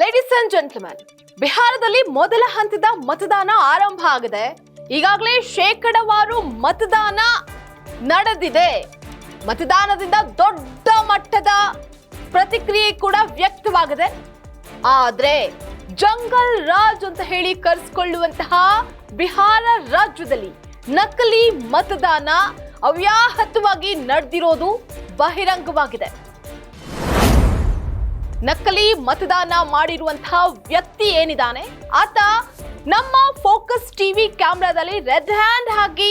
Ladies and gentleman ಬಿಹಾರದಲ್ಲಿ ಮೊದಲ ಹಂತದ ಮತದಾನ ಆರಂಭ ಆಗಿದೆ. ಈಗಾಗಲೇ ಶೇಕಡವಾರು ಮತದಾನ ನಡೆದಿದೆ. ಮತದಾನದಿಂದ ದೊಡ್ಡ ಮಟ್ಟದ ಪ್ರತಿಕ್ರಿಯೆ ಕೂಡ ವ್ಯಕ್ತವಾಗಿದೆ. ಆದ್ರೆ ಜಂಗಲ್ ರಾಜ್ ಅಂತ ಹೇಳಿ ಕರೆಸಿಕೊಳ್ಳುವಂತಹ ಬಿಹಾರ ರಾಜ್ಯದಲ್ಲಿ ನಕಲಿ ಮತದಾನ ಅವ್ಯಾಹತವಾಗಿ ನಡೆದಿರೋದು ಬಹಿರಂಗವಾಗಿದೆ. ನಕಲಿ ಮತದಾನ ಮಾಡಿರುವಂತಹ ವ್ಯಕ್ತಿ ಏನಿದ್ದಾನೆ? ಆತ ನಮ್ಮ ಫೋಕಸ್ ಟಿವಿ ಕ್ಯಾಮ್ರಾದಲ್ಲಿ ರೆಡ್ ಹ್ಯಾಂಡ್ ಆಗಿ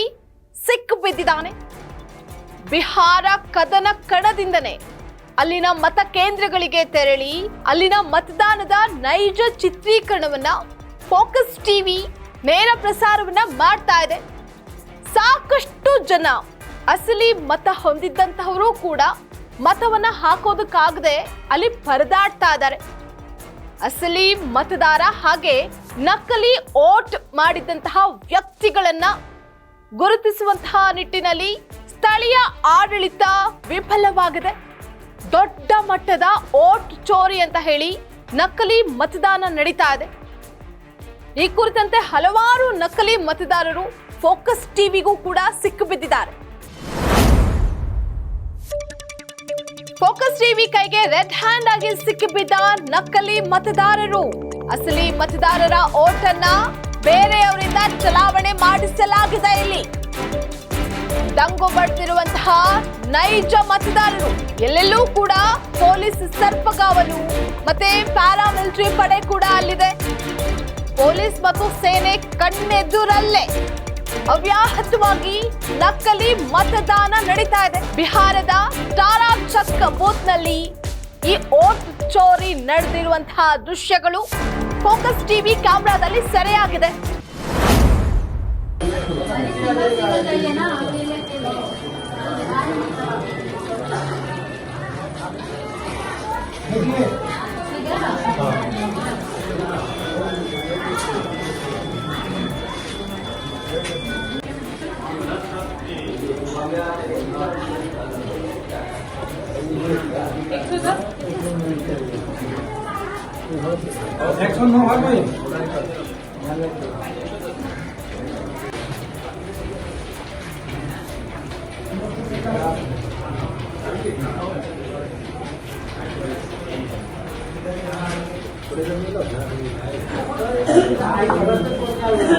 ಸಿಕ್ಕು ಬಿದ್ದಿದ್ದಾನೆ. ಬಿಹಾರ ಕದನ ಕಣದಿಂದನೇ ಅಲ್ಲಿನ ಮತ ಕೇಂದ್ರಗಳಿಗೆ ತೆರಳಿ ಅಲ್ಲಿನ ಮತದಾನದ ನೈಜ ಚಿತ್ರೀಕರಣವನ್ನ ಫೋಕಸ್ ಟಿವಿ ನೇರ ಪ್ರಸಾರವನ್ನ ಮಾಡ್ತಾ ಇದೆ. ಸಾಕಷ್ಟು ಜನ ಅಸಲಿ ಮತ ಹೊಂದಿದ್ದಂತಹವರು ಕೂಡ ಮತವನ್ನ ಹಾಕೋದಕ್ಕಾಗದೆ ಅಲ್ಲಿ ಪರದಾಡ್ತಾ ಇದ್ದಾರೆ. ಅಸಲಿ ಮತದಾರ ಹಾಗೆ ನಕಲಿ ಓಟ್ ಮಾಡಿದಂತಹ ವ್ಯಕ್ತಿಗಳನ್ನ ಗುರುತಿಸುವಂತಹ ನಿಟ್ಟಿನಲ್ಲಿ ಸ್ಥಳೀಯ ಆಡಳಿತ ವಿಫಲವಾಗಿದೆ. ದೊಡ್ಡ ಮಟ್ಟದ ಓಟ್ ಚೋರಿ ಅಂತ ಹೇಳಿ ನಕಲಿ ಮತದಾನ ನಡೀತಾ ಇದೆ. ಈ ಕುರಿತಂತೆ ಹಲವಾರು ನಕಲಿ ಮತದಾರರು ಫೋಕಸ್ ಟಿವಿಗೂ ಕೂಡ ಸಿಕ್ಕಿಬಿದ್ದಿದ್ದಾರೆ ಫೋಕಸ್ ಟಿವಿ ಕೈಗೆ ರೆಡ್ ಹ್ಯಾಂಡ್ ಆಗಿ ಸಿಕ್ಕಿಬಿದ್ದ ನಕಲಿ ಮತದಾರರು. ಅಸಲಿ ಮತದಾರರ ಓಟನ್ನ ಬೇರೆಯವರಿಂದ ಚಲಾವಣೆ ಮಾಡಿಸಲಾಗಿದೆ ಇಲ್ಲಿ. ದಂಗು ಬಡ್ತಿರುವಂತಹ ನೈಜ ಮತದಾರರು. ಎಲ್ಲೆಲ್ಲೂ ಕೂಡ ಪೊಲೀಸ್ ಸರ್ಪಗಾವಲು ಮತ್ತೆ ಪ್ಯಾರಾಮಿಲಿಟರಿ ಪಡೆ ಕೂಡ ಅಲ್ಲಿದೆ. ಪೊಲೀಸ್ ಮತ್ತು ಸೇನೆ ಕಣ್ಣೆದುರಲ್ಲೇ. ಅವ್ಯಾಹತವಾಗಿ ನಕಲಿ ಮತದಾನ ನಡೀತಾ ಇದೆ. ಬಿಹಾರದ ತಾರಾ ಚಕ್ ಬೂತ್ನಲ್ಲಿ ಈ ಓಟ್ ಚೋರಿ ನಡೆದಿರುವಂತಹ ದೃಶ್ಯಗಳು ಫೋಕಸ್ ಟಿವಿ ಕ್ಯಾಮೆರಾದಲ್ಲಿ ಸೆರೆಯಾಗಿದೆ. સેક્શન નો હોય ભાઈ Thank you.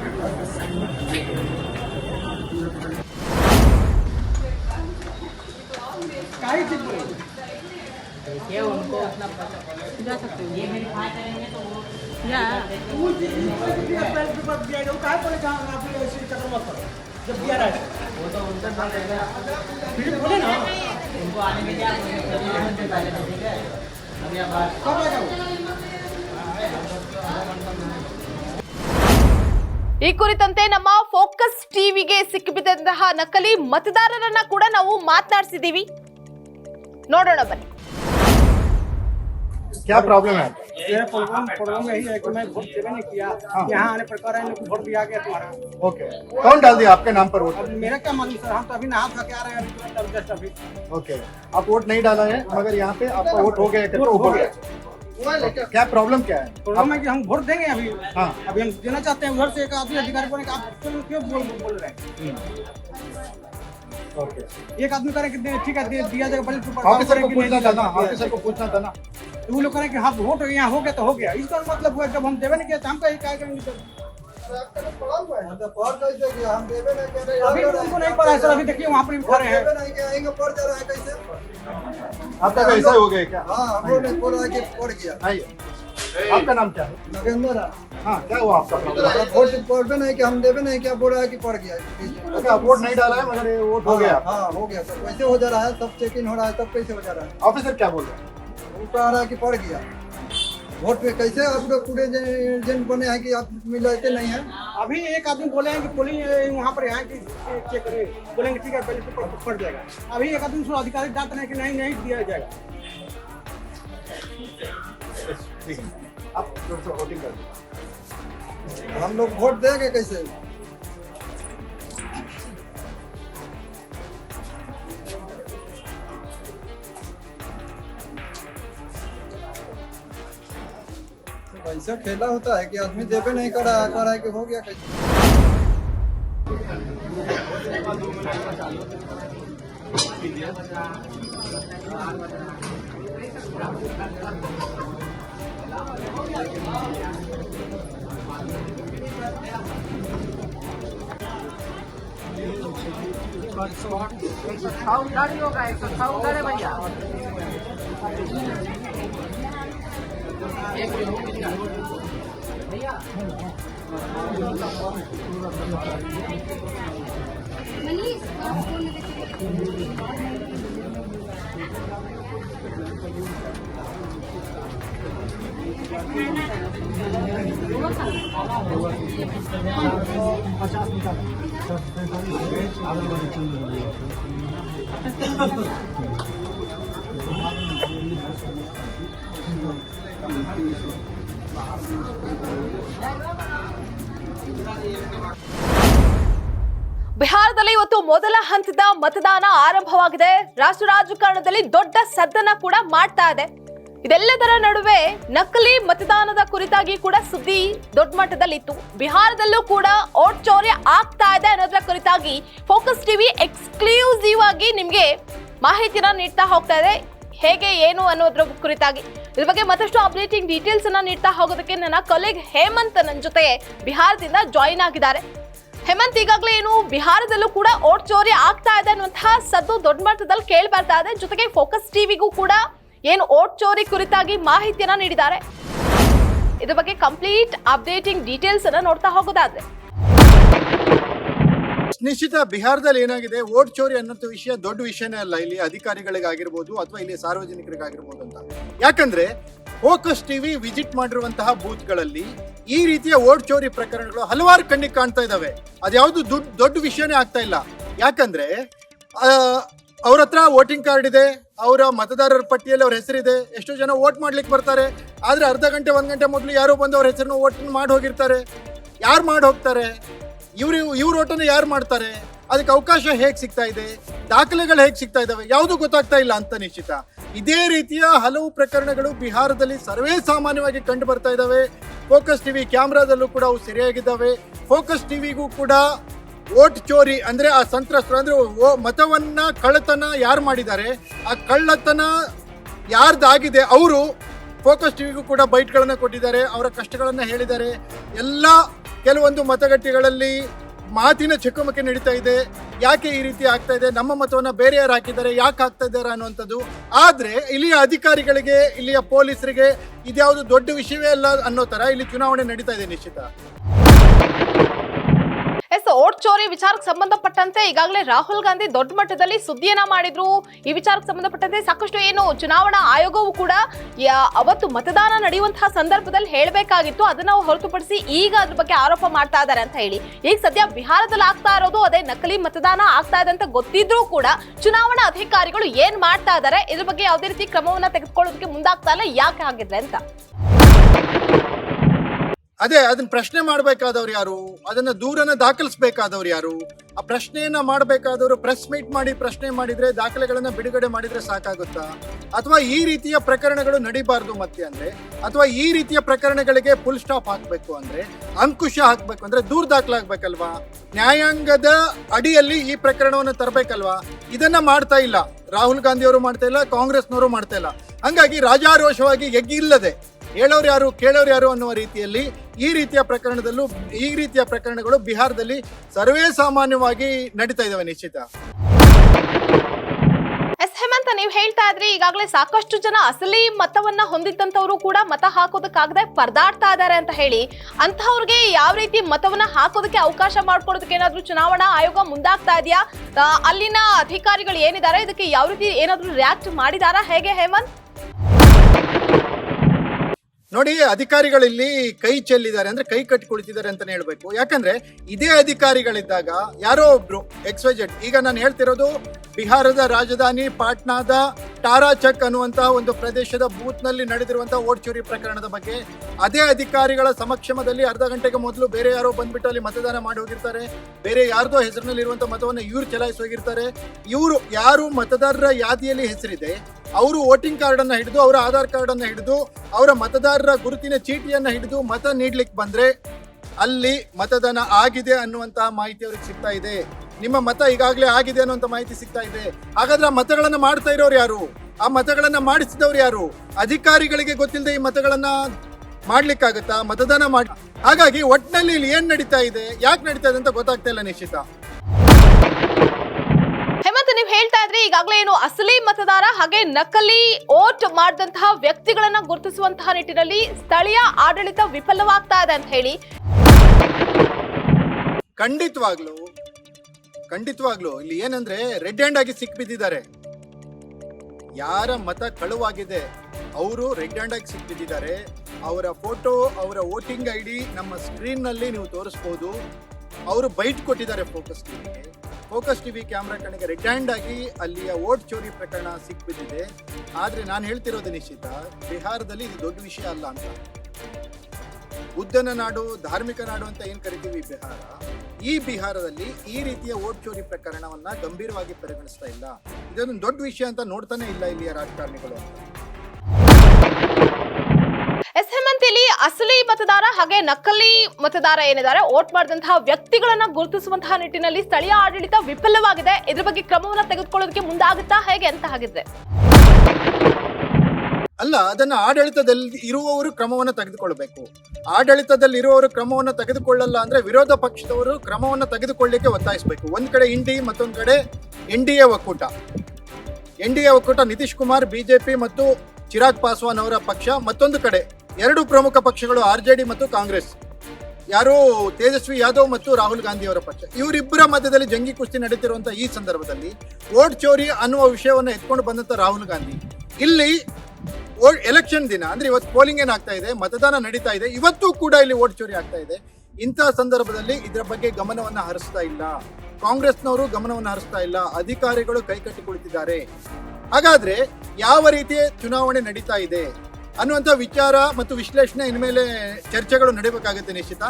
ಈ ಕುರಿತಂತೆ ನಮ್ಮ ಫೋಕಸ್ ಟಿವಿಗೆ ಸಿಕ್ಕಿಬಿದ್ದಂತಹ ನಕಲಿ ಮತದಾರರನ್ನ ಕೂಡ ನಾವು ಮಾತನಾಡಿಸಿದೀವಿ ನೋಡೋಣ ಬನ್ನಿ. क्या प्रॉब्लम है? प्रॉब्लम प्रॉब्लम यही है कि मैं वोट देवे नहीं किया। यहाँ आने पर कह रहे हैं वोट दिया गया तुम्हारा। ओके कौन डाल दिया आपके नाम पर वोट मेरा क्या मालूम सर? हम तो अभी नहा खा के आ रहे हैं अभी जस्ट अभी। ओके आप वोट नहीं डाला है मगर यहाँ पे आपका वोट हो गया है हो गया? क्या प्रॉब्लम क्या है? प्रॉब्लम है कि हम वोट देंगे अभी। हाँ। अभी हम देना चाहते हैं उधर से एक आदमी अधिकारी क्यों बोल रहे हैं? ओके एक आदमी करे कि दे- ठीक है दे- दिया जाएगा बल्कि ऊपर ऑफिसर को पूछना था ना ऑफिसर को पूछना था ना। तो वो लोग करें कि हाँ वोट यहाँ हो गया तो हो गया। इसका मतलब हुआ जब हम देवे नहीं किया तो हम कहीं क्या करेंगे सर? अभी उनको नहीं पता है सर अभी देखिए वहाँ पर भी खड़े हैं। आपका तो ऐसा हो गया क्या? वोट आइए। आपका नाम क्या है? हाँ क्या हुआ आपका? प्रॉब्लम पढ़ नहीं कि हम देवे नहीं क्या बोल रहा है कि पड़ गया ओके वोट नहीं डाला है मगर ये वोट हो गया। हाँ हो गया सर। कैसे हो जा रहा है सब चेक इन हो रहा है सब कैसे हो जा रहा है? ऑफिसर क्या बोल रहे हैं? वो कह रहा है कि पड़ गया। वोट में कैसे आप लोग पूरे एजेंट बने हैं कि आप मिलते नहीं हैं? अभी एक आदमी बोले हैं कि पोलिंग वहाँ पर यहाँ की चेक करें। बोलेंगे ठीक है पहले तो पड़- जाएगा। अभी एक आदमी अधिकारी डांट रहे हैं कि नहीं नहीं दिया जाएगा। ठीक है। आप वोटिंग कर हम लोग वोट देंगे कैसे? ऐसा खेला होता है कि आदमी देवे नहीं कर रहा है कर रहा है कि हो गया ಬಿಹಾರದಲ್ಲಿ ಇವತ್ತು ಮೊದಲ ಹಂತದ ಮತದಾನ ಆರಂಭವಾಗಿದೆ. ರಾಷ್ಟ್ರ ರಾಜಕಾರಣದಲ್ಲಿ ದೊಡ್ಡ ಸದ್ದನ ಕೂಡ ಮಾಡ್ತಾ ಇದೆ. ಇದೆಲ್ಲದರ ನಡುವೆ ನಕಲಿ ಮತದಾನದ ಕುರಿತಾಗಿ ಕೂಡ ಸುದ್ದಿ ದೊಡ್ಡ ಮಟ್ಟದಲ್ಲಿತ್ತು. ಬಿಹಾರದಲ್ಲೂ ಕೂಡ ಓಟ್ ಚೌರ್ಯ ಆಗ್ತಾ ಇದೆ ಅನ್ನೋದರ ಕುರಿತಾಗಿ ಫೋಕಸ್ ಟಿವಿ ಎಕ್ಸ್ಕ್ಲೂಸಿವ್ ಆಗಿ ನಿಮಗೆ ಮಾಹಿತಿನ ನೀಡ್ತಾ ಹೋಗ್ತಾ ಇದೆ. ಹೇಗೆ, ಏನು ಅನ್ನೋದ್ರ ಕುರಿತಾಗಿ. ಇದ್ರ ಬಗ್ಗೆ ಮತ್ತಷ್ಟು ಅಪ್ಡೇಟಿಂಗ್ ಡೀಟೇಲ್ಸ್ ಅನ್ನ ನೀಡ್ತಾ ಹೋಗೋದಕ್ಕೆ ನನ್ನ ಕೊಲೆಗ್ ಹೇಮಂತ್ ನನ್ನ ಜೊತೆ ಬಿಹಾರದಿಂದ ಜಾಯಿನ್ ಆಗಿದ್ದಾರೆ. ಹೇಮಂತ್, ಈಗಾಗಲೇ ಏನು ಬಿಹಾರದಲ್ಲೂ ಕೂಡ ಓಟ್ ಚೋರಿ ಆಗ್ತಾ ಇದೆ ಅನ್ನುವಂತಹ ಸದ್ದು ದೊಡ್ಡ ಮಟ್ಟದಲ್ಲಿ ಕೇಳಿ ಬರ್ತಾ ಇದೆ. ಜೊತೆಗೆ ಫೋಕಸ್ ಟಿವಿಗೂ ಕೂಡ ಏನು ಓಟ್ ಚೋರಿ ಕುರಿತಾಗಿ ಮಾಹಿತಿಯನ್ನ ನೀಡಿದ್ದಾರೆ. ಇದ್ರ ಬಗ್ಗೆ ಕಂಪ್ಲೀಟ್ ಅಪ್ಡೇಟಿಂಗ್ ಡೀಟೇಲ್ಸ್ ಅನ್ನ ನೋಡ್ತಾ ಹೋಗೋದಾದ್ರೆ. ನಿಶ್ಚಿತ ಬಿಹಾರದಲ್ಲಿ ಏನಾಗಿದೆ? ವೋಟ್ ಚೋರಿ ಅನ್ನೋ ವಿಷಯ ದೊಡ್ಡ ವಿಷಯನೇ ಅಲ್ಲ. ಇಲ್ಲಿ ಅಧಿಕಾರಿಗಳಿಗಾಗಿರ್ಬೋದು ಅಥವಾ ಇಲ್ಲಿ ಸಾರ್ವಜನಿಕರಿಗಾಗಿರ್ಬೋದು ಅಂತ. ಯಾಕಂದ್ರೆ ಫೋಕಸ್ ಟಿವಿ ವಿಸಿಟ್ ಮಾಡಿರುವಂತಹ ಬೂತ್ಗಳಲ್ಲಿ ಈ ರೀತಿಯ ವೋಟ್ ಚೋರಿ ಪ್ರಕರಣಗಳು ಹಲವಾರು ಕಣ್ಣಿಗೆ ಕಾಣ್ತಾ ಇದಾವೆ ಅದ್ಯಾವುದು ದೊಡ್ಡ ದೊಡ್ಡ ವಿಷಯನೇ ಆಗ್ತಾ ಇಲ್ಲ. ಯಾಕಂದ್ರೆ ಅವ್ರ ಹತ್ರ ವೋಟಿಂಗ್ ಕಾರ್ಡ್ ಇದೆ. ಅವರ ಮತದಾರರ ಪಟ್ಟಿಯಲ್ಲಿ ಅವ್ರ ಹೆಸರಿದೆ. ಎಷ್ಟೋ ಜನ ವೋಟ್ ಮಾಡ್ಲಿಕ್ಕೆ ಬರ್ತಾರೆ. ಆದರೆ ಅರ್ಧ ಗಂಟೆ, ಒಂದು ಗಂಟೆ ಮೊದಲು ಯಾರೋ ಬಂದು ಅವ್ರ ಹೆಸರನ್ನು ವೋಟ್ ಮಾಡಿ ಹೋಗಿರ್ತಾರೆ. ಯಾರು ಮಾಡಿ ಹೋಗ್ತಾರೆ? ಇವ್ರು, ಇವ್ರ ಓಟನ್ನು ಯಾರು ಮಾಡ್ತಾರೆ? ಅದಕ್ಕೆ ಅವಕಾಶ ಹೇಗೆ ಸಿಗ್ತಾ ಇದೆ? ದಾಖಲೆಗಳು ಹೇಗೆ ಸಿಗ್ತಾ ಇದ್ದಾವೆ ಯಾವುದೂ ಗೊತ್ತಾಗ್ತಾ ಇಲ್ಲ ಅಂತ ನಿಶ್ಚಿತ. ಇದೇ ರೀತಿಯ ಹಲವು ಪ್ರಕರಣಗಳು ಬಿಹಾರದಲ್ಲಿ ಸರ್ವೇ ಸಾಮಾನ್ಯವಾಗಿ ಕಂಡು ಬರ್ತಾ ಇದ್ದಾವೆ ಫೋಕಸ್ ಟಿವಿ ಕ್ಯಾಮ್ರಾದಲ್ಲೂ ಕೂಡ ಅವು ಸೆರೆಯಾಗಿದ್ದಾವೆ. ಫೋಕಸ್ ಟಿವಿಗೂ ಕೂಡ ವೋಟ್ ಚೋರಿ ಅಂದ್ರೆ ಆ ಸಂತ್ರಸ್ತರು ಅಂದ್ರೆ ಮತವನ್ನ ಕಳ್ಳತನ ಯಾರು ಮಾಡಿದ್ದಾರೆ? ಆ ಕಳ್ಳತನ ಯಾರ್ದಾಗಿದೆ? ಅವರು ಫೋಕಸ್ ಟಿವಿಗೂ ಕೂಡ ಬೈಟ್ಗಳನ್ನ ಕೊಟ್ಟಿದ್ದಾರೆ, ಅವರ ಕಷ್ಟಗಳನ್ನ ಹೇಳಿದ್ದಾರೆ. ಎಲ್ಲ ಕೆಲವೊಂದು ಮತಗಟ್ಟೆಗಳಲ್ಲಿ ಮಾತಿನ ಚಕಮಕಿ ನಡೀತಾ ಇದೆ. ಯಾಕೆ ಈ ರೀತಿ ಆಗ್ತಾ ಇದೆ? ನಮ್ಮ ಮತವನ್ನ ಬೇರೆ ಯಾರು ಹಾಕಿದ್ದಾರೆ? ಯಾಕೆ ಆಗ್ತಾ ಇದ್ದಾರೆ ಅನ್ನುವಂಥದ್ದು. ಆದ್ರೆ ಇಲ್ಲಿಯ ಅಧಿಕಾರಿಗಳಿಗೆ, ಇಲ್ಲಿಯ ಪೊಲೀಸರಿಗೆ ಇದ್ಯಾವುದು ದೊಡ್ಡ ವಿಷಯವೇ ಅಲ್ಲ ಅನ್ನೋ ತರ ಇಲ್ಲಿ ಚುನಾವಣೆ ನಡೀತಾ ಇದೆ ನಿಶ್ಚಿತ. ಓಟ್ ಚೋರಿ ವಿಚಾರಕ್ಕೆ ಸಂಬಂಧಪಟ್ಟಂತೆ ಈಗಾಗಲೇ ರಾಹುಲ್ ಗಾಂಧಿ ದೊಡ್ಡ ಮಟ್ಟದಲ್ಲಿ ಸುದ್ದಿಯನ್ನ ಮಾಡಿದ್ರು. ಈ ವಿಚಾರಕ್ಕೆ ಸಂಬಂಧಪಟ್ಟಂತೆ ಸಾಕಷ್ಟು ಏನು ಚುನಾವಣಾ ಆಯೋಗವು ಕೂಡ ಅವತ್ತು ಮತದಾನ ನಡೆಯುವಂತಹ ಸಂದರ್ಭದಲ್ಲಿ ಹೇಳಬೇಕಾಗಿತ್ತು. ಅದನ್ನ ಹೊರತುಪಡಿಸಿ ಈಗ ಅದ್ರ ಬಗ್ಗೆ ಆರೋಪ ಮಾಡ್ತಾ ಇದ್ದಾರೆ ಅಂತ ಹೇಳಿ. ಈಗ ಸದ್ಯ ಬಿಹಾರದಲ್ಲಿ ಆಗ್ತಾ ಇರೋದು ಅದೇ ನಕಲಿ ಮತದಾನ ಆಗ್ತಾ ಇದೆ ಅಂತ ಗೊತ್ತಿದ್ರೂ ಕೂಡ ಚುನಾವಣಾ ಅಧಿಕಾರಿಗಳು ಏನ್ ಮಾಡ್ತಾ ಇದ್ದಾರೆ, ಇದ್ರ ಬಗ್ಗೆ ಯಾವುದೇ ರೀತಿ ಕ್ರಮವನ್ನ ತೆಗೆದುಕೊಳ್ಳೋದಕ್ಕೆ ಮುಂದಾಗ್ತಾ ಇಲ್ಲ. ಯಾಕೆ ಆಗಿದೆ ಅಂತ. ಅದೇ, ಅದನ್ನ ಪ್ರಶ್ನೆ ಮಾಡಬೇಕಾದವ್ರು ಯಾರು? ಅದನ್ನ ದೂರನ್ನ ದಾಖಲಿಸಬೇಕಾದವ್ರು ಯಾರು? ಆ ಪ್ರಶ್ನೆಯನ್ನ ಮಾಡಬೇಕಾದವರು ಪ್ರೆಸ್ ಮೀಟ್ ಮಾಡಿ ಪ್ರಶ್ನೆ ಮಾಡಿದ್ರೆ, ದಾಖಲೆಗಳನ್ನ ಬಿಡುಗಡೆ ಮಾಡಿದ್ರೆ ಸಾಕಾಗುತ್ತಾ? ಅಥವಾ ಈ ರೀತಿಯ ಪ್ರಕರಣಗಳು ನಡಿಬಾರ್ದು ಮತ್ತೆ ಅಂದ್ರೆ? ಅಥವಾ ಈ ರೀತಿಯ ಪ್ರಕರಣಗಳಿಗೆ ಫುಲ್ ಸ್ಟಾಪ್ ಹಾಕ್ಬೇಕು ಅಂದ್ರೆ? ಅಂಕುಶ ಹಾಕ್ಬೇಕು ಅಂದ್ರೆ ದೂರ ದಾಖಲಾಗ್ಬೇಕಲ್ವಾ? ನ್ಯಾಯಾಂಗದ ಅಡಿಯಲ್ಲಿ ಈ ಪ್ರಕರಣವನ್ನು ತರಬೇಕಲ್ವಾ? ಇದನ್ನ ಮಾಡ್ತಾ ಇಲ್ಲ. ರಾಹುಲ್ ಗಾಂಧಿ ಅವರು ಮಾಡ್ತಾ ಇಲ್ಲ, ಕಾಂಗ್ರೆಸ್ನವರು ಮಾಡ್ತಾ ಇಲ್ಲ. ಹಂಗಾಗಿ ರಾಜಾರೋಷವಾಗಿ ಎಗ್ಗಿಲ್ಲದೆ ಹೇಳೋರು ಯಾರು, ಕೇಳೋರು ಯಾರು ಅನ್ನುವ ರೀತಿಯಲ್ಲಿ ಈ ರೀತಿಯ ಪ್ರಕರಣದಲ್ಲೂ, ಈ ರೀತಿಯ ಪ್ರಕರಣಗಳು ಬಿಹಾರದಲ್ಲಿ ಸರ್ವೇ ಸಾಮಾನ್ಯವಾಗಿ ನಡೀತಾ ಇದಾವೆ ನಿಶ್ಚಿತ. ಎಸ್ ಹೇಮಂತ, ನೀವು ಹೇಳ್ತಾ ಇದ್ರಿ, ಈಗಾಗಲೇ ಸಾಕಷ್ಟು ಜನ ಅಸಲಿ ಮತವನ್ನ ಹೊಂದಿದ್ದಂತವರು ಕೂಡ ಮತ ಹಾಕೋದಕ್ಕಾಗದೆ ಪರದಾಡ್ತಾ ಇದ್ದಾರೆ ಅಂತ ಹೇಳಿ ಅಂತವ್ರಿಗೆ ಯಾವ ರೀತಿ ಮತವನ್ನ ಹಾಕೋದಕ್ಕೆ ಅವಕಾಶ ಮಾಡ್ಕೊಡೋದಕ್ಕೆ ಏನಾದ್ರೂ ಚುನಾವಣಾ ಆಯೋಗ ಮುಂದಾಗ್ತಾ ಇದೆಯಾ? ಅಲ್ಲಿನ ಅಧಿಕಾರಿಗಳು ಏನಿದ್ದಾರೆ, ಇದಕ್ಕೆ ಯಾವ ರೀತಿ ಏನಾದ್ರೂ ರಿಯಾಕ್ಟ್ ಮಾಡಿದಾರಾ? ಹೇಗೆ ಹೇಮಂತ್? ನೋಡಿ ಅಧಿಕಾರಿಗಳಲ್ಲಿ ಕೈ ಚೆಲ್ಲಿದ್ದಾರೆ ಅಂದ್ರೆ ಕೈ ಕಟ್ಟಿ ಕುಳಿತಿದ್ದಾರೆ ಅಂತಾನೆ ಹೇಳ್ಬೇಕು. ಯಾಕಂದ್ರೆ ಇದೇ ಅಧಿಕಾರಿಗಳಿದ್ದಾಗ ಯಾರೋ ಒಬ್ರು ಜೆಡ್ ಈಗ ನಾನು ಹೇಳ್ತಿರೋದು ಬಿಹಾರದ ರಾಜಧಾನಿ ಪಾಟ್ನಾದ ಟಾರಾಚಕ್ ಅನ್ನುವಂತಹ ಒಂದು ಪ್ರದೇಶದ ಬೂತ್ನಲ್ಲಿ ನಡೆದಿರುವಂತಹ ಓಟ್ ಪ್ರಕರಣದ ಬಗ್ಗೆ ಅದೇ ಅಧಿಕಾರಿಗಳ ಸಮಕ್ಷಮದಲ್ಲಿ ಅರ್ಧ ಗಂಟೆಗೆ ಮೊದಲು ಬೇರೆ ಯಾರೋ ಬಂದ್ಬಿಟ್ಟು ಅಲ್ಲಿ ಮತದಾನ ಮಾಡಿ ಹೋಗಿರ್ತಾರೆ. ಬೇರೆ ಯಾರ್ದೋ ಹೆಸರಿನಲ್ಲಿ ಇರುವಂತಹ ಮತವನ್ನು ಇವ್ರು ಚಲಾಯಿಸಿ ಹೋಗಿರ್ತಾರೆ. ಇವರು ಯಾರು ಮತದಾರರ ಯಾದಿಯಲ್ಲಿ ಹೆಸರಿದೆ ಅವರು ವೋಟಿಂಗ್ ಕಾರ್ಡ್ ಅನ್ನ ಹಿಡಿದು, ಅವರ ಆಧಾರ್ ಕಾರ್ಡ್ ಅನ್ನ ಹಿಡಿದು, ಅವರ ಮತದಾರರ ಗುರುತಿನ ಚೀಟಿಯನ್ನ ಹಿಡಿದು ಮತ ನೀಡ್ಲಿಕ್ಕೆ ಬಂದ್ರೆ ಅಲ್ಲಿ ಮತದಾನ ಆಗಿದೆ ಅನ್ನುವಂತಹ ಮಾಹಿತಿ ಅವ್ರಿಗೆ ಸಿಗ್ತಾ ಇದೆ. ನಿಮ್ಮ ಮತ ಈಗಾಗಲೇ ಆಗಿದೆ ಅನ್ನುವಂತ ಮಾಹಿತಿ ಸಿಗ್ತಾ ಇದೆ. ಹಾಗಾದ್ರೆ ಆ ಮತಗಳನ್ನ ಮಾಡ್ತಾ ಇರೋರು ಯಾರು? ಆ ಮತಗಳನ್ನ ಮಾಡಿಸಿದವ್ರು ಯಾರು? ಅಧಿಕಾರಿಗಳಿಗೆ ಗೊತ್ತಿಲ್ಲದೆ ಈ ಮತಗಳನ್ನ ಮಾಡ್ಲಿಕ್ಕಾಗತ್ತಾ? ಮತದಾನ ಮಾಡಿ ಹಾಗಾಗಿ ಒಟ್ಟಿನಲ್ಲಿ ಇಲ್ಲಿ ಏನ್ ನಡೀತಾ ಇದೆ? ಯಾಕೆ ನಡೀತಾ ಇದೆ ಅಂತ ಗೊತ್ತಾಗ್ತಾ ಇಲ್ಲ ನಿಶ್ಚಿತ. ನೀವ್ ಹೇಳ್ತಾ ಇದ್ರಿ, ಈಗಾಗಲೇ ಏನು ಅಸಲಿ ಮತದಾರ ಹಾಗೆ ನಕಲಿ ಓಟ್ ಮಾಡಿದಂತಹ ವ್ಯಕ್ತಿಗಳನ್ನ ಗುರುತಿಸುವಂತಹ ನಿಟ್ಟಿನಲ್ಲಿ ಸ್ಥಳೀಯ ಆಡಳಿತ ವಿಫಲವಾಗ್ತಾ ಇದೆ ಅಂತ ಹೇಳಿ. ಖಂಡಿತವಾಗ್ಲು ಖಂಡಿತವಾಗ್ಲು ಇಲ್ಲಿ ಏನಂದ್ರೆ ರೆಡ್ ಹ್ಯಾಂಡ್ ಆಗಿ ಸಿಕ್ಬಿದ್ದಿದ್ದಾರೆ ಯಾರ ಮತ ಕಳುವಾಗಿದೆ, ಅವರು ರೆಡ್ ಹ್ಯಾಂಡ್ ಆಗಿ ಸಿಕ್ಬಿದ್ದಿದ್ದಾರೆ ಅವರ ಫೋಟೋ, ಅವರ ವೋಟಿಂಗ್ ಐ ಡಿ ನಮ್ಮ ಸ್ಕ್ರೀನ್ನಲ್ಲಿ ನೀವು ತೋರಿಸ್ಬೋದು. ಅವರು ಬೈಟ್ ಕೊಟ್ಟಿದ್ದಾರೆ ಫೋಕಸ್ ಫೋಕಸ್ ಟಿವಿ ಕ್ಯಾಮ್ರಾ ಕಣ್ಣಿಗೆ ರೆಡ್ ಹ್ಯಾಂಡ್ ಆಗಿ ಅಲ್ಲಿಯ ವೋಟ್ ಚೋರಿ ಪ್ರಕರಣ ಸಿಕ್ಬಿದ್ದಿದೆ. ಆದ್ರೆ ನಾನು ಹೇಳ್ತಿರೋದು ನಿಶ್ಚಿತ, ಬಿಹಾರದಲ್ಲಿ ಇದು ದೊಡ್ಡ ವಿಷಯ ಅಲ್ಲ ಅಂತ. ಬುದ್ಧನ ನಾಡು, ಧಾರ್ಮಿಕ ನಾಡು ಅಂತ ಏನ್ ಕರಿತೀವಿ ಬಿಹಾರ? ಈ ಬಿಹಾರದಲ್ಲಿ ಈ ರೀತಿಯ ವೋಟ್ ಚೋರಿ ಪ್ರಕರಣವನ್ನ ಗಂಭೀರವಾಗಿ ಪರಿಗಣಿಸ್ತಾ ಇಲ್ಲ. ಇದೊಂದು ದೊಡ್ಡ ವಿಷಯ ಅಂತ ನೋಡ್ತಾನೆ ಇಲ್ಲ ಇಲ್ಲಿಯ ರಾಜಕಾರಣಿಗಳು ಎಸ್ ಹೇಮಂತ್ ಇಲ್ಲಿ ಅಸಲಿ ಮತದಾರ ಹಾಗೆ ನಕಲಿ ಮತದಾರ ಏನಿದ್ದಾರೆ ಓಟ್ ಮಾಡಿದಂತಹ ವ್ಯಕ್ತಿಗಳನ್ನ ಗುರುತಿಸುವಂತಹ ನಿಟ್ಟಿನಲ್ಲಿ ಸ್ಥಳೀಯ ಆಡಳಿತ ವಿಫಲವಾಗಿದೆ. ಇದ್ರ ಬಗ್ಗೆ ಕ್ರಮವನ್ನ ತೆಗೆದುಕೊಳ್ಳೋದಕ್ಕೆ ಮುಂದಾಗುತ್ತಾ ಹೇಗೆ ಅಂತ ಹಾಗಿದ್ರೆ? ಅಲ್ಲ, ಅದನ್ನ ಆಡಳಿತದಲ್ಲಿ ಇರುವವರು ಕ್ರಮವನ್ನು ತೆಗೆದುಕೊಳ್ಬೇಕು. ಆಡಳಿತದಲ್ಲಿ ಇರುವವರು ಕ್ರಮವನ್ನು ತೆಗೆದುಕೊಳ್ಳಲ್ಲ ಅಂದ್ರೆ ವಿರೋಧ ಪಕ್ಷದವರು ಕ್ರಮವನ್ನು ತೆಗೆದುಕೊಳ್ಳಿಕ್ಕೆ ಒತ್ತಾಯಿಸಬೇಕು. ಒಂದ್ ಕಡೆ ಇಂಡಿ, ಮತ್ತೊಂದ್ ಕಡೆ ಎನ್ ಡಿ ಎ ಒಕ್ಕೂಟ. ಎನ್ ಡಿ ಎ ಒಕ್ಕೂಟ ನಿತೀಶ್ ಕುಮಾರ್ ಬಿಜೆಪಿ ಮತ್ತು ಚಿರಾಗ್ ಪಾಸ್ವಾನ್ ಅವರ ಪಕ್ಷ, ಮತ್ತೊಂದು ಕಡೆ ಎರಡು ಪ್ರಮುಖ ಪಕ್ಷಗಳು ಆರ್ ಜೆ ಡಿ ಮತ್ತು ಕಾಂಗ್ರೆಸ್. ಯಾರು ತೇಜಸ್ವಿ ಯಾದವ್ ಮತ್ತು ರಾಹುಲ್ ಗಾಂಧಿ ಅವರ ಪಕ್ಷ. ಇವರಿಬ್ಬರ ಮಧ್ಯದಲ್ಲಿ ಜಂಗಿ ಕುಸ್ತಿ ನಡೀತಿರುವಂತಹ ಈ ಸಂದರ್ಭದಲ್ಲಿ ಓಟ್ ಚೋರಿ ಅನ್ನುವ ವಿಷಯವನ್ನು ಎತ್ಕೊಂಡು ಬಂದಂತ ರಾಹುಲ್ ಗಾಂಧಿ. ಇಲ್ಲಿ ಎಲೆಕ್ಷನ್ ದಿನ, ಅಂದ್ರೆ ಇವತ್ತು ಪೋಲಿಂಗ್ ಏನಾಗ್ತಾ ಇದೆ? ಮತದಾನ ನಡೀತಾ ಇದೆ. ಇವತ್ತು ಕೂಡ ಇಲ್ಲಿ ಓಟ್ ಚೋರಿ ಆಗ್ತಾ ಇದೆ. ಇಂತಹ ಸಂದರ್ಭದಲ್ಲಿ ಇದರ ಬಗ್ಗೆ ಗಮನವನ್ನು ಹರಿಸ್ತಾ ಇಲ್ಲ. ಕಾಂಗ್ರೆಸ್ನವರು ಗಮನವನ್ನು ಹರಿಸ್ತಾ ಇಲ್ಲ. ಅಧಿಕಾರಿಗಳು ಕೈಕಟ್ಟಿ ಕುಳಿತಿದ್ದಾರೆ ಹಾಗಾದ್ರೆ ಯಾವ ರೀತಿಯ ಚುನಾವಣೆ ನಡೀತಾ ಇದೆ? ಅನ್ನುವಂಥ ವಿಚಾರ ಮತ್ತು ವಿಶ್ಲೇಷಣೆ ಇನ್ಮೇಲೆ ಚರ್ಚೆಗಳು ನಡೀಬೇಕಾಗುತ್ತೆ ನಿಶ್ಚಿತ.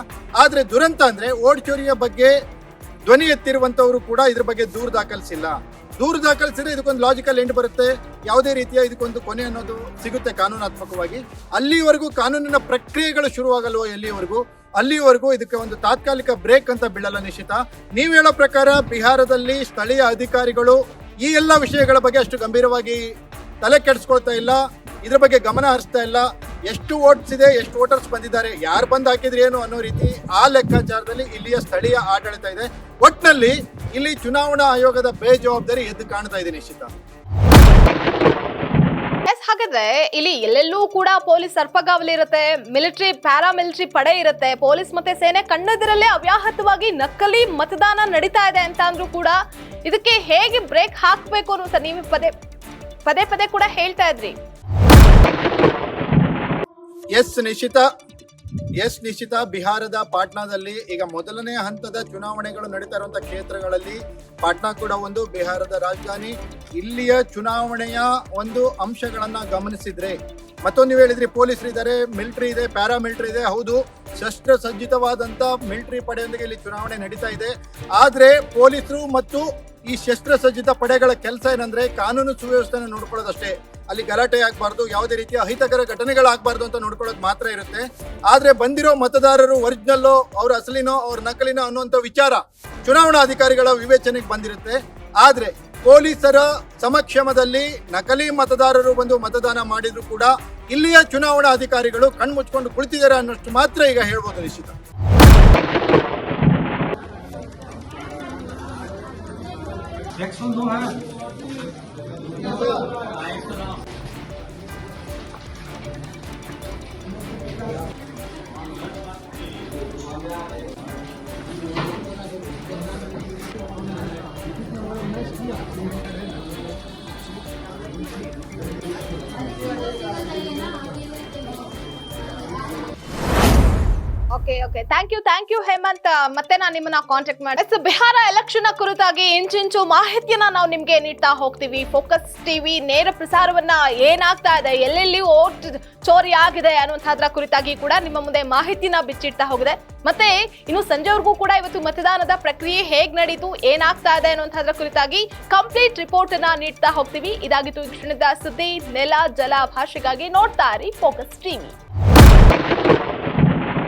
ಆದರೆ ದುರಂತ ಅಂದ್ರೆ ಓಡ್ಚೋರಿಯ ಚೋರಿಯ ಬಗ್ಗೆ ಧ್ವನಿ ಎತ್ತಿರುವಂತವರು ಕೂಡ ಇದ್ರ ಬಗ್ಗೆ ದೂರು ದಾಖಲಿಸಿಲ್ಲ. ದೂರು ದಾಖಲಿಸಿದ್ರೆ ಇದಕ್ಕೊಂದು ಲಾಜಿಕಲ್ ಎಂಡ್ ಬರುತ್ತೆ. ಯಾವುದೇ ರೀತಿಯ ಇದಕ್ಕೊಂದು ಕೊನೆ ಅನ್ನೋದು ಸಿಗುತ್ತೆ ಕಾನೂನಾತ್ಮಕವಾಗಿ. ಅಲ್ಲಿವರೆಗೂ ಕಾನೂನಿನ ಪ್ರಕ್ರಿಯೆಗಳು ಶುರುವಾಗಲ್ವೋ ಎಲ್ಲಿವರೆಗೂ? ಅಲ್ಲಿವರೆಗೂ ಇದಕ್ಕೆ ಒಂದು ತಾತ್ಕಾಲಿಕ ಬ್ರೇಕ್ ಅಂತ ಬೀಳಲ್ಲ ನಿಶ್ಚಿತ. ನೀವು ಹೇಳೋ ಪ್ರಕಾರ ಬಿಹಾರದಲ್ಲಿ ಸ್ಥಳೀಯ ಅಧಿಕಾರಿಗಳು ಈ ಎಲ್ಲ ವಿಷಯಗಳ ಬಗ್ಗೆ ಅಷ್ಟು ಗಂಭೀರವಾಗಿ ತಲೆ ಕೆಡಿಸ್ಕೊಳ್ತಾ ಇಲ್ಲ. ಇದ್ರ ಬಗ್ಗೆ ಗಮನ ಹರಿಸ್ತಾ ಇಲ್ಲ. ಎಷ್ಟು ವೋಟ್ಸ್ ಇದೆ, ಎಷ್ಟು ವೋಟರ್ಸ್ ಬಂದಿದ್ದಾರೆ, ಯಾರು ಬಂದು ಹಾಕಿದ್ರೆ ಏನು ಅನ್ನೋ ರೀತಿ ಆ ಲೆಕ್ಕಾಚಾರದಲ್ಲಿ ಇಲ್ಲಿಯ ಸ್ಥಳೀಯ ಆಡಳಿತ ಇದೆ. ಒಟ್ನಲ್ಲಿ ಇಲ್ಲಿ ಚುನಾವಣಾ ಆಯೋಗದ ಬೇಜವಾಬ್ದಾರಿ ಎದ್ದು ಕಾಣ್ತಾ ಇದೆ ನಿಶ್ಚಿತ. ಹಾಗಾದ್ರೆ ಇಲ್ಲಿ ಎಲ್ಲೆಲ್ಲೂ ಕೂಡ ಪೊಲೀಸ್ ಸರ್ಪಗಾವಲಿ ಇರುತ್ತೆ, ಮಿಲಿಟರಿ ಪ್ಯಾರಾಮಿಲಿಟರಿ ಪಡೆ ಇರುತ್ತೆ, ಪೊಲೀಸ್ ಮತ್ತೆ ಸೇನೆ ಕಣ್ಣದಿರಲ್ಲೇ ಅವ್ಯಾಹತವಾಗಿ ನಕಲಿ ಮತದಾನ ನಡೀತಾ ಇದೆ ಅಂತ ಅಂದ್ರೂ ಕೂಡ ಇದಕ್ಕೆ ಹೇಗೆ ಬ್ರೇಕ್ ಹಾಕ್ಬೇಕು ಅನ್ನೋ ನೀವು ಪದೇ ಪದೇ ಪದೇ ಕೂಡ ಹೇಳ್ತಾ ಇದ್ರಿ. ಎಸ್ ನಿಶ್ಚಿತ ಎಸ್ ನಿಶ್ಚಿತ ಬಿಹಾರದ ಪಾಟ್ನಾದಲ್ಲಿ ಈಗ ಮೊದಲನೇ ಹಂತದ ಚುನಾವಣೆಗಳು ನಡೀತಾ ಇರುವಂತಹ ಕ್ಷೇತ್ರಗಳಲ್ಲಿ ಪಾಟ್ನಾ ಕೂಡ ಒಂದು, ಬಿಹಾರದ ರಾಜಧಾನಿ. ಇಲ್ಲಿಯ ಚುನಾವಣೆಯ ಒಂದು ಅಂಶಗಳನ್ನ ಗಮನಿಸಿದ್ರೆ, ಮತ್ತೊಂದು ನೀವು ಹೇಳಿದ್ರಿ ಪೊಲೀಸರು ಇದ್ದಾರೆ ಮಿಲಿಟರಿ ಇದೆ ಪ್ಯಾರಾ ಮಿಲಿಟರಿ ಇದೆ, ಹೌದು. ಶಸ್ತ್ರ ಸಜ್ಜಿತವಾದಂತ ಮಿಲಿಟರಿ ಪಡೆಯೊಂದಿಗೆ ಇಲ್ಲಿ ಚುನಾವಣೆ ನಡೀತಾ ಇದೆ. ಆದ್ರೆ ಪೊಲೀಸರು ಮತ್ತು ಈ ಶಸ್ತ್ರಸಜ್ಜಿತ ಪಡೆಗಳ ಕೆಲಸ ಏನಂದ್ರೆ, ಕಾನೂನು ಸುವ್ಯವಸ್ಥೆಯನ್ನು ನೋಡ್ಕೊಳ್ಳೋದಷ್ಟೇ. ಅಲ್ಲಿ ಗಲಾಟೆ ಆಗಬಾರ್ದು, ಯಾವುದೇ ರೀತಿಯ ಅಹಿತಕರ ಘಟನೆಗಳಾಗಬಾರ್ದು ಅಂತ ನೋಡ್ಕೊಳ್ಳೋದು ಮಾತ್ರ ಇರುತ್ತೆ. ಆದರೆ ಬಂದಿರೋ ಮತದಾರರು ಒರಿಜಿನಲ್ಲೋ, ಅವ್ರ ಅಸಲಿನೋ, ಅವ್ರ ನಕಲಿನೋ ಅನ್ನುವಂಥ ವಿಚಾರ ಚುನಾವಣಾ ಅಧಿಕಾರಿಗಳ ವಿವೇಚನೆಗೆ ಬಂದಿರುತ್ತೆ. ಆದರೆ ಪೊಲೀಸರ ಸಮಕ್ಷಮದಲ್ಲಿ ನಕಲಿ ಮತದಾರರು ಬಂದು ಮತದಾನ ಮಾಡಿದ್ರು ಕೂಡ ಇಲ್ಲಿಯ ಚುನಾವಣಾ ಅಧಿಕಾರಿಗಳು ಕಣ್ಮುಚ್ಕೊಂಡು ಕುಳಿತಿದ್ದಾರೆ ಅನ್ನೋಷ್ಟು ಮಾತ್ರ ಈಗ ಹೇಳ್ಬೋದು ನಿಶ್ಚಿತ. 要不来一次呢 okay thank you thank you Hemanth. ಮತ್ತೆ ನಾನು ನಿಮ್ಮನ್ನ ಕಾಂಟ್ಯಾಕ್ಟ್ ಮಾಡಿ ಬಿಹಾರ ಎಲೆಕ್ಷನ್ ಕುರಿತಾಗಿ ಇಂಚಿಂಚು ಮಾಹಿತಿಯನ್ನ ನಾವು ನಿಮ್ಗೆ ನೀಡ್ತಾ ಹೋಗ್ತೀವಿ. ಫೋಕಸ್ ಟಿವಿ ನೇರ ಪ್ರಸಾರವನ್ನ ಏನಾಗ್ತಾ ಇದೆ, ಎಲ್ಲೆಲ್ಲಿ ಓಟ್ ಚೋರಿ ಆಗಿದೆ ಅನ್ನುವಂಥದ್ರ ಕುರಿತಾಗಿ ಕೂಡ ನಿಮ್ಮ ಮುಂದೆ ಮಾಹಿತಿನ ಬಿಚ್ಚಿಡ್ತಾ ಹೋಗಿದೆ. ಮತ್ತೆ ಇನ್ನು ಸಂಜೆವರೆಗೂ ಕೂಡ ಇವತ್ತು ಮತದಾನದ ಪ್ರಕ್ರಿಯೆ ಹೇಗ್ ನಡೀತು, ಏನಾಗ್ತಾ ಇದೆ ಅನ್ನುವಂಥದ್ರ ಕುರಿತಾಗಿ ಕಂಪ್ಲೀಟ್ ರಿಪೋರ್ಟ್ ಅನ್ನ ನೀಡ್ತಾ ಹೋಗ್ತೀವಿ. ಇದಾಗಿತ್ತು ಕ್ಷಣದ ಸುದ್ದಿ, ನೆಲ, ಜಲ ಭಾಷೆಗಾಗಿ ನೋಡ್ತಾ ಇರಿ ಫೋಕಸ್ ಟಿವಿ